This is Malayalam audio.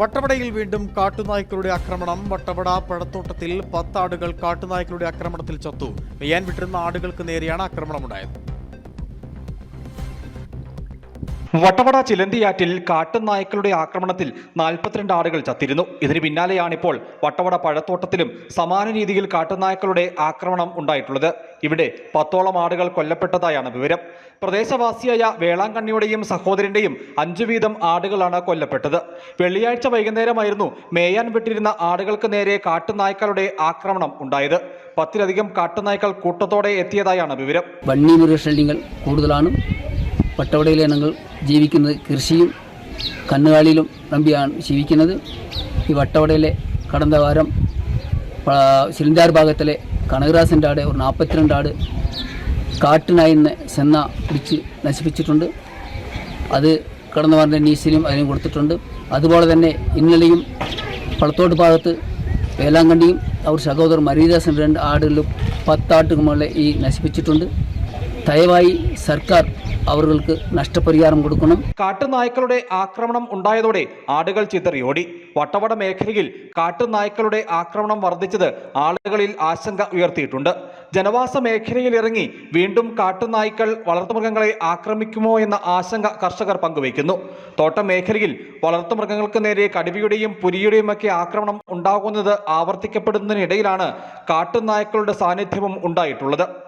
വട്ടവടയിൽ വീണ്ടും കാട്ടുനായ്ക്കളുടെ ആക്രമണം. വട്ടവട പഴത്തോട്ടത്തിൽ പത്താടുകൾ കാട്ടുനായ്ക്കളുടെ ആക്രമണത്തിൽ ചത്തു. മെയ്യാൻ വിട്ടിരുന്ന ആടുകൾക്ക് നേരെയാണ് ആക്രമണമുണ്ടായത്. വട്ടവട ചിലന്തിയാറ്റിൽ കാട്ടുനായ്ക്കളുടെ ആക്രമണത്തിൽ നാൽപ്പത്തിരണ്ട് ആടുകൾ ചത്തിരുന്നു. ഇതിന് പിന്നാലെയാണിപ്പോൾ വട്ടവട പഴത്തോട്ടത്തിലും സമാന രീതിയിൽ കാട്ടുനായ്ക്കളുടെ ആക്രമണം ഉണ്ടായിട്ടുള്ളത്. ഇവിടെ പത്തോളം ആടുകൾ കൊല്ലപ്പെട്ടതായാണ് വിവരം. പ്രദേശവാസിയായ വേളാങ്കണ്ണിയുടെയും സഹോദരന്റെയും അഞ്ചു വീതം ആടുകളാണ് കൊല്ലപ്പെട്ടത്. വെള്ളിയാഴ്ച വൈകുന്നേരമായിരുന്നു മേയാൻ വിട്ടിരുന്ന ആടുകൾക്ക് നേരെ കാട്ടുനായ്ക്കളുടെ ആക്രമണം ഉണ്ടായത്. പത്തിലധികം കാട്ടുനായ്ക്കൾ കൂട്ടത്തോടെ എത്തിയതായാണ് വിവരം. വന്യമൃഗശല്യങ്ങൾ കൂടുതലാണ്. പട്ടവടയിലെ ഞങ്ങൾ ജീവിക്കുന്നത് കൃഷിയും കന്നുകാലിയിലും നമ്പിയാണ് ജീവിക്കുന്നത്. ഈ വട്ടവടയിലെ കടന്ന വാരം സിലിണ്ടാർ ഭാഗത്തിലെ കണകരാസിന്റെ ആട് ഒരു നാൽപ്പത്തിരണ്ട് ആട് കാട്ടിനായിന്ന് ചെന്ന പിടിച്ച് നശിപ്പിച്ചിട്ടുണ്ട്. അത് കടന്ന പറഞ്ഞ നീസിലും അതിനും കൊടുത്തിട്ടുണ്ട്. അതുപോലെ തന്നെ ഇന്നലെയും പളത്തോട്ട് ഭാഗത്ത് വേലാങ്കണ്ടിയും അവർ സഹോദരൻ മരീദാസിന്റെ രണ്ട് ആടുകളിലും പത്താട്ടുകളെ ഈ നശിപ്പിച്ചിട്ടുണ്ട്. ദയവായി സർക്കാർ അവർക്ക് നഷ്ടപരിഹാരം കൊടുക്കണം. കാട്ടുനായ്ക്കളുടെ ആക്രമണം ഉണ്ടായതോടെ ആടുകൾ ചിതറിയോടി വട്ടവട മേഖലയിൽ കാട്ടുനായ്ക്കളുടെ ആക്രമണം വർദ്ധിച്ചത് ആളുകളിൽ ആശങ്ക ഉയർത്തിയിട്ടുണ്ട്. ജനവാസ മേഖലയിൽ ഇറങ്ങി വീണ്ടും കാട്ടുനായ്ക്കൾ വളർത്തുമൃഗങ്ങളെ ആക്രമിക്കുമോ എന്ന ആശങ്ക കർഷകർ പങ്കുവയ്ക്കുന്നു. തോട്ടം മേഖലയിൽ വളർത്തുമൃഗങ്ങൾക്ക് നേരെ കടുവയുടെയും പുലിയുടെയും ഒക്കെ ആക്രമണം ഉണ്ടാകുന്നത് ആവർത്തിക്കപ്പെടുന്നതിനിടയിലാണ് കാട്ടുനായ്ക്കളുടെ സാന്നിധ്യവും ഉണ്ടായിട്ടുള്ളത്.